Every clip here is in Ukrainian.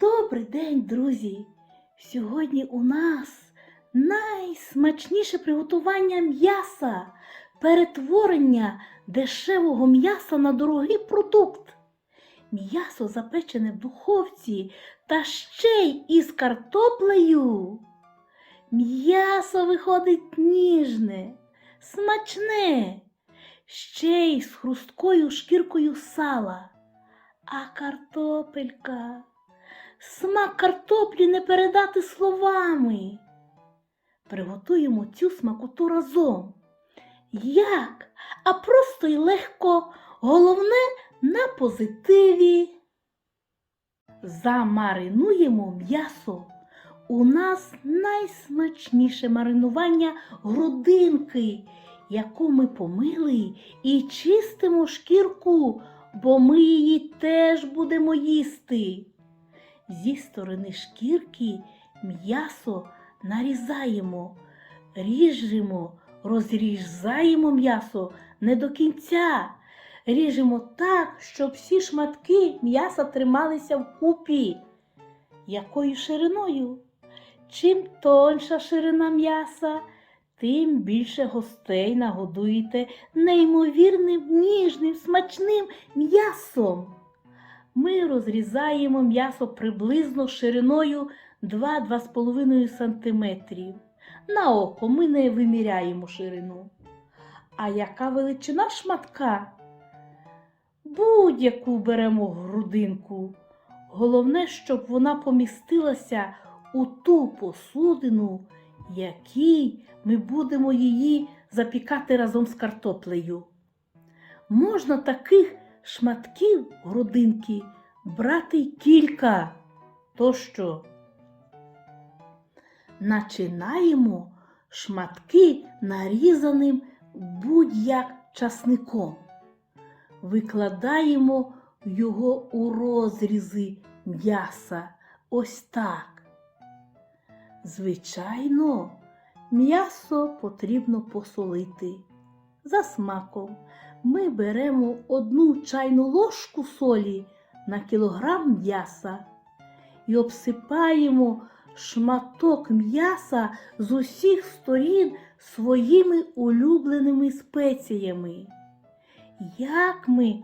Добрий день, друзі! Сьогодні у нас найсмачніше приготування м'яса, перетворення дешевого м'яса на дорогий продукт. М'ясо запечене в духовці та ще й із картоплею. М'ясо виходить ніжне, смачне, ще й з хрусткою шкіркою сала. А картопелька. Смак картоплі не передати словами. Приготуємо цю смакоту разом. Як? А просто й легко, головне на позитиві. Замаринуємо м'ясо. У нас найсмачніше маринування грудинки, яку ми помили і чистимо шкірку, бо ми її теж будемо їсти. Зі сторони шкірки м'ясо нарізаємо, ріжемо, розрізаємо м'ясо не до кінця. Ріжемо так, щоб всі шматки м'яса трималися вкупі. Якою шириною? Чим тонша ширина м'яса, тим більше гостей нагодуєте неймовірним ніжним смачним м'ясом. Ми розрізаємо м'ясо приблизно шириною 2-2,5 см. На око ми не виміряємо ширину. А яка величина шматка? Будь-яку беремо грудинку. Головне, щоб вона помістилася у ту посудину, якій ми будемо її запікати разом з картоплею. Можна таких шматків грудинки брати кілька. То що? Начинаємо шматки нарізаним будь-як часником. Викладаємо його у розрізи м'яса. Ось так. Звичайно, м'ясо потрібно посолити. За смаком ми беремо одну чайну ложку солі на кілограм м'яса і обсипаємо шматок м'яса з усіх сторін своїми улюбленими спеціями. Як ми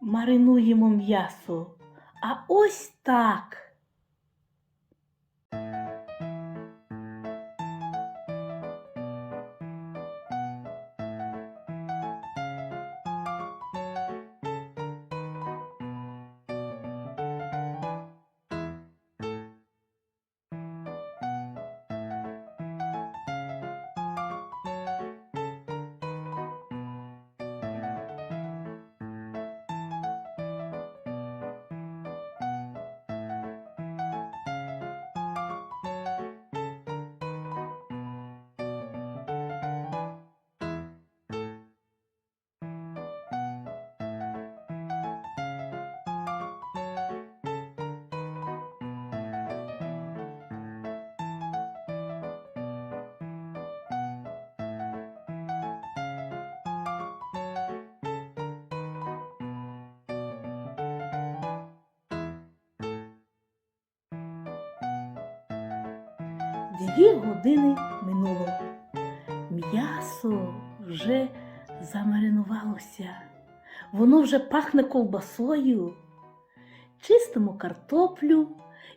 маринуємо м'ясо? А ось так. Дві години минуло. М'ясо вже замаринувалося. Воно вже пахне ковбасою. Чистимо картоплю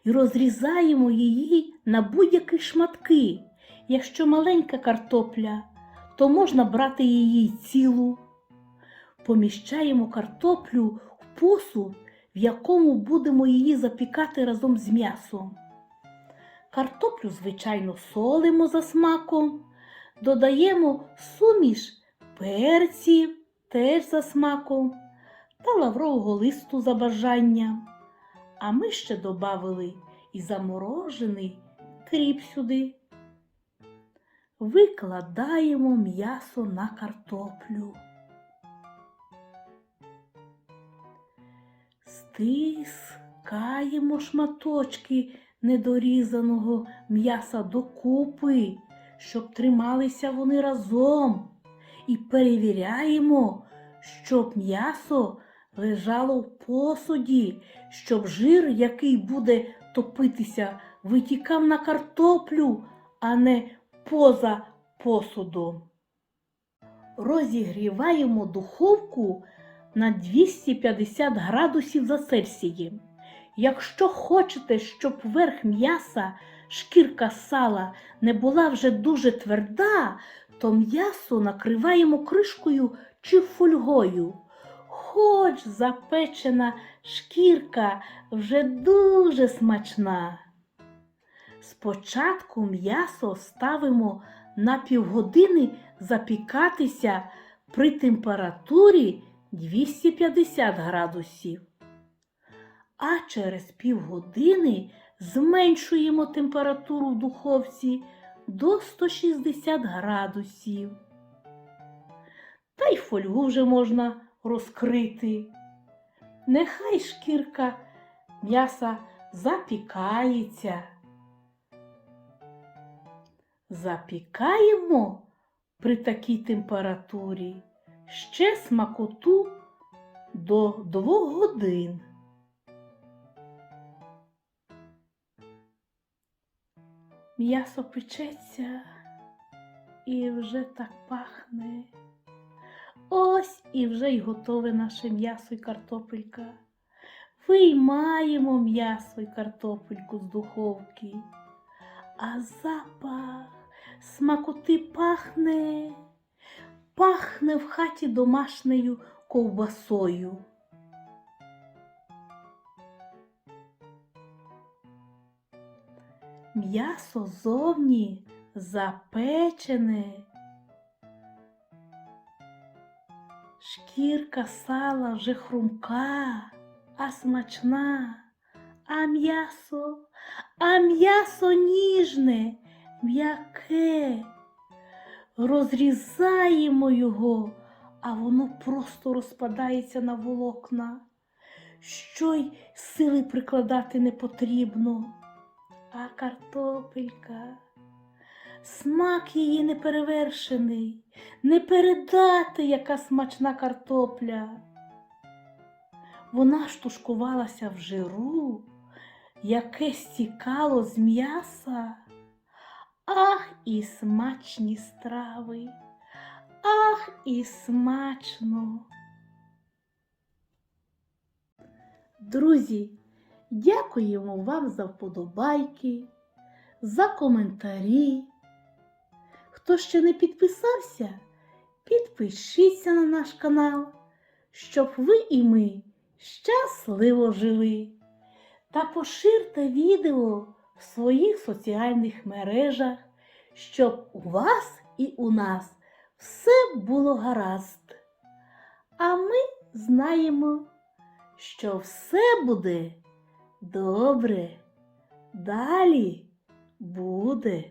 і розрізаємо її на будь-які шматки. Якщо маленька картопля, то можна брати її цілу. Поміщаємо картоплю в посуд, в якому будемо її запікати разом з м'ясом. Картоплю, звичайно, солимо за смаком, додаємо суміш перців теж за смаком та лаврового листу за бажанням. А ми ще додали і заморожений кріп сюди. Викладаємо м'ясо на картоплю. Стискаємо шматочки недорізаного м'яса докупи, щоб трималися вони разом, і перевіряємо, щоб м'ясо лежало в посуді, щоб жир, який буде топитися, витікав на картоплю, а не поза посудом. Розігріваємо духовку на 250 градусів за Цельсієм. Якщо хочете, щоб верх м'яса, шкірка сала не була вже дуже тверда, то м'ясо накриваємо кришкою чи фольгою. Хоч запечена шкірка вже дуже смачна. Спочатку м'ясо ставимо на півгодини запікатися при температурі 250 градусів. А через півгодини зменшуємо температуру в духовці до 160 градусів. Та й фольгу вже можна розкрити. Нехай шкірка м'яса запікається. Запікаємо при такій температурі ще смакоту до 2 годин. М'ясо печеться і вже так пахне. Ось і вже й готове наше м'ясо й картопелька. Виймаємо м'ясо й картопельку з духовки, а запах смакоти пахне, пахне в хаті домашньою ковбасою. М'ясо зовні запечене. Шкірка сала вже хрумка, а смачна, а м'ясо, а м'ясо ніжне, м'яке. Розрізаємо його, а воно просто розпадається на волокна. Що й сили прикладати не потрібно. А картопелька, смак її неперевершений, не передати, яка смачна картопля. Вона штушкувалася в жиру, яке стікало з м'яса. Ах, і смачні страви, ах, і смачно. Друзі, дякуємо вам за вподобайки, за коментарі. Хто ще не підписався, підпишіться на наш канал, щоб ви і ми щасливо жили. Та поширте відео в своїх соціальних мережах, щоб у вас і у нас все було гаразд. А ми знаємо, що все буде добре. Далі буде.